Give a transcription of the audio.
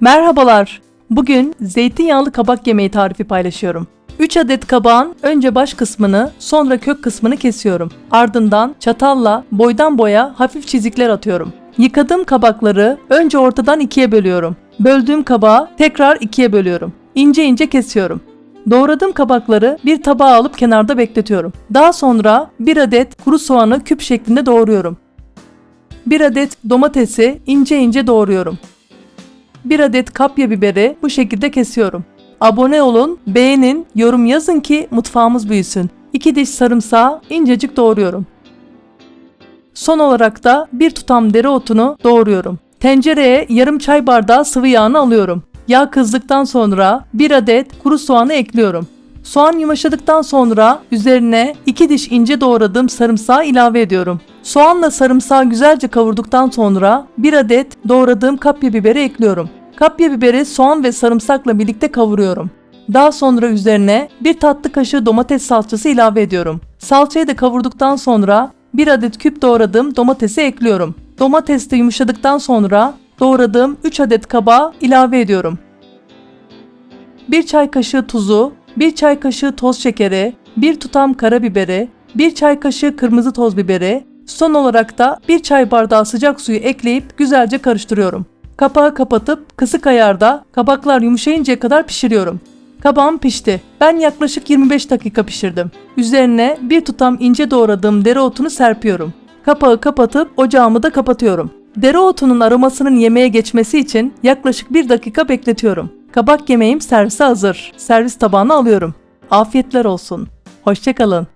Merhabalar. Bugün zeytinyağlı kabak yemeği tarifi paylaşıyorum. 3 adet kabağın önce baş kısmını, sonra kök kısmını kesiyorum. Ardından çatalla boydan boya hafif çizikler atıyorum. Yıkadığım kabakları önce ortadan ikiye bölüyorum. Böldüğüm kabağı tekrar ikiye bölüyorum. İnce ince kesiyorum. Doğradığım kabakları bir tabağa alıp kenarda bekletiyorum. Daha sonra bir adet kuru soğanı küp şeklinde doğruyorum. Bir adet domatesi ince ince doğruyorum. Bir adet kapya biberi bu şekilde kesiyorum. Abone olun, beğenin, yorum yazın ki mutfağımız büyüsün. 2 diş sarımsağı incecik doğruyorum. Son olarak da bir tutam dereotunu doğruyorum. Tencereye yarım çay bardağı sıvı yağını alıyorum. Yağ kızdıktan sonra bir adet kuru soğanı ekliyorum. Soğan yumuşadıktan sonra üzerine 2 diş ince doğradığım sarımsağı ilave ediyorum. Soğanla sarımsağı güzelce kavurduktan sonra bir adet doğradığım kapya biberi ekliyorum. Kapya biberi soğan ve sarımsakla birlikte kavuruyorum. Daha sonra üzerine bir tatlı kaşığı domates salçası ilave ediyorum. Salçayı da kavurduktan sonra bir adet küp doğradığım domatesi ekliyorum. Domates de yumuşadıktan sonra doğradığım 3 adet kabağı ilave ediyorum. 1 çay kaşığı tuzu, 1 çay kaşığı toz şekeri, 1 tutam karabiberi, 1 çay kaşığı kırmızı toz biberi, son olarak da 1 çay bardağı sıcak suyu ekleyip güzelce karıştırıyorum. Kapağı kapatıp kısık ayarda kabaklar yumuşayıncaya kadar pişiriyorum. Kabağım pişti. Ben yaklaşık 25 dakika pişirdim. Üzerine bir tutam ince doğradığım dereotunu serpiyorum. Kapağı kapatıp ocağımı da kapatıyorum. Dereotunun aromasının yemeğe geçmesi için yaklaşık 1 dakika bekletiyorum. Kabak yemeğim servise hazır. Servis tabağına alıyorum. Afiyetler olsun. Hoşçakalın.